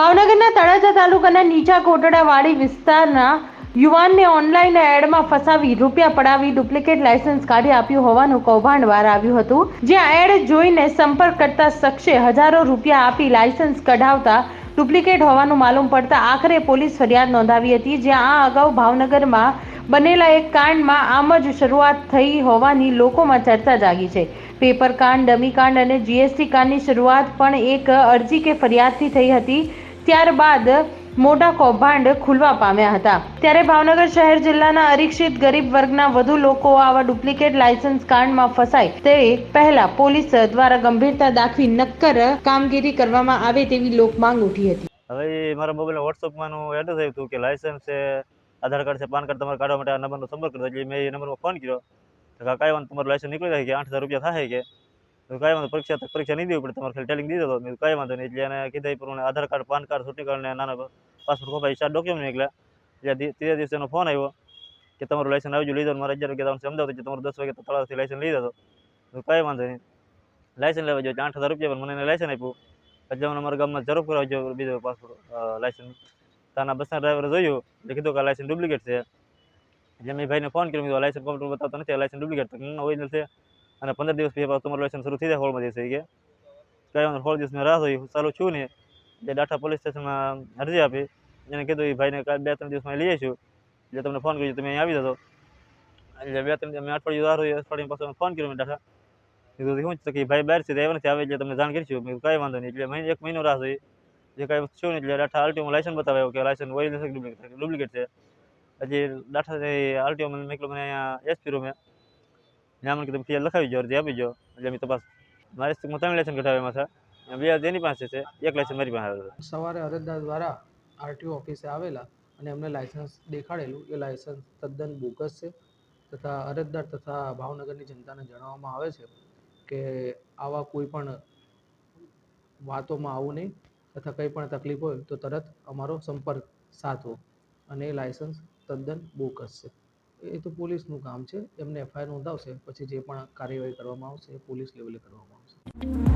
ભાવનગરના તળાજા તાલુકાના નીચા કોટડાવાડી વિસ્તારના યુવાનને ઓનલાઈન એડમાં ફસાવી રૂપિયા પડાવી ડુપ્લિકેટ લાયસન્સ કાઢી આપ્યું હોવાનું કૌભાંડ બહાર આવ્યું હતું. જ્યાં એડ જોઈને સંપર્ક કરતા શખ્સે હજારો રૂપિયા આપી લાયસન્સ કઢાવતા ડુપ્લિકેટ હોવાનું માલુમ પડતા આખરે પોલીસ ફરિયાદ નોંધાવી હતી. જ્યાં આ અગાઉ ભાવનગરમાં બનેલા એક કાંડમાં આમ જ શરૂઆત થઈ હોવાની લોકોમાં ચર્ચા જાગી છે. પેપર કાંડ, ડમી કાંડ અને જીએસટી કાંડની શરૂઆત પણ એક અરજી કે ફરિયાદથી થઈ હતી. ત્યારબાદ મોટા કૌભાંડ ખુલવા પામ્યા હતા. ત્યારે ભાવનગર શહેર જિલ્લાના અરીક્ષિત ગરીબ વર્ગના વધુ લોકો આવા ડુપ્લિકેટ લાયસન્સ કાંડમાં ફસાય તે પહેલા પોલીસ દ્વારા ગંભીરતા દાખવી નક્કર કામગીરી કરવામાં આવે તેવી લોકમાંગ ઉઠી હતી. હવે મારા મોબાઈલમાં વોટ્સઅપમાં એડ્રેસ આવ્યું હતું કે લાયસન્સ છે, આધાર કાર્ડ છે, પાન કાર્ડ તમારે કાઢવા માટે આ નંબરનો સંપર્ક કર્યો. એટલે મેં એ નંબરમાં ફોન કર્યો. કાંઈ વાંધો તમારું લાયસન્સ નીકળી જાય કે આઠ હજાર રૂપિયા થાય કે? તો કાંઈ વાંધો, પરીક્ષા પરીક્ષા નહીં દેવી પડે, તમારે ખાલી ટેલિંગ દીધો મેં કાંઈ વાંધો નહીં. એટલે એને કીધા, એ પ્રમાણે આધાર કાર્ડ, પાન કાર્ડ ચૂંટણી કાર્ડ ને નાના પાસપોર્ટ કોપા ચાર ડોક્યુમેન્ટ નીકળ્યા. એટલે દી- ત્રીજા દિવસે એનો ફોન આવ્યો કે, તમારું લાઇસન્સ આવી ગયું, લીધો મારે અગિયાર વાગે તમને સમજાવતો કે તમારું દસ વાગે તો તળાવથી લાઇસન્સ લીધો હતો તો કાંઈ વાંધો નહીં. લાઇસન્સ લેવા જોઈએ આઠ હજાર રૂપિયા પણ મને એને લાઇસન્સ આપ્યું. એટલે મને અમારા ગામમાં જરૂર કરાવજો બીજો પાસપોર્ટ લાઇસન્સ તાના બસના ડ્રાઈવરે જોયું, એટલે કીધું કે લાઇસન્સ ડુપ્લિકેટ છે. એટલે મેં ભાઈને ફોન કર્યો, મેં લાયસન્સ કોમ્પ્યુટર બતાવતો નથી લાઇસન્સ ડુપ્લિકેટ ઓરિજિનલ છે. અને પંદર દિવસ પછી તમારું લાયસન્સ શરૂ થઈ જાય હોળમાં દિવસે કે. કઈ હોળ સોળ દિવસ મેં રાહ જોઈ ચાલુ છું ને, એટલે ડાઠા પોલીસ સ્ટેશનમાં અરજી આપી. એને કીધું એ ભાઈને બે ત્રણ દિવસમાં લઈ આવીશું. એટલે તમને ફોન કર્યો તમે અહીં આવી જતો. એટલે બે ત્રણ મેં અઠવાડિયું રાહ જોઈ અઠવાડિયા પાછો ફોન કર્યો મેં ડાઠા. કીધું, શું છે? કે ભાઈ બહાર છે આવ્યા નથી આવે એટલે તમને જાણ કરીશું મેં કાંઈ વાંધો નહીં, એટલે મહિને, એક મહિનો રાહ જોઈ. જે કાંઈ ને, એટલે ડાઠા આરટીઓમાં લાયસન્સ બતાવ્યો કે લાયસન્સ છે ડુપ્લિકેટ ડુપ્લિકેટ છે. હજી ડાઠા આરટીઓમાં મેં મને અહીંયા એસપી રૂમે ત્યાં મને કીધું ફરિયાદ લખાવી જો, અરજી આપી જો. એટલે અમે તપાસ મારે હું ત્રણ લાયસન્સ કઢાવ્યા અને બે એની પાસે છે, એક લાયસન્સ મારી પાસે આવ્યો સવારે અરજદાર દ્વારા આરટીઓ ઓફિસે આવેલા અને એમને લાયસન્સ દેખાડેલું. એ લાયસન્સ તદ્દન બોગસ છે તથા અરજદાર તથા ભાવનગરની જનતાને જણાવવામાં આવે છે કે આવા કોઈ પણ વાતોમાં આવું નહીં તથા કંઈ પણ તકલીફ હોય તો તરત અમારો સંપર્ક સાધવો અને એ લાયસન્સ તદ્દન બોગસ છે. એ તો પોલીસનું કામ છે. એમને એફઆઈઆર નોંધાવશે, પછી જે પણ કાર્યવાહી કરવામાં આવશે એ પોલીસ લેવલે કરવામાં આવશે.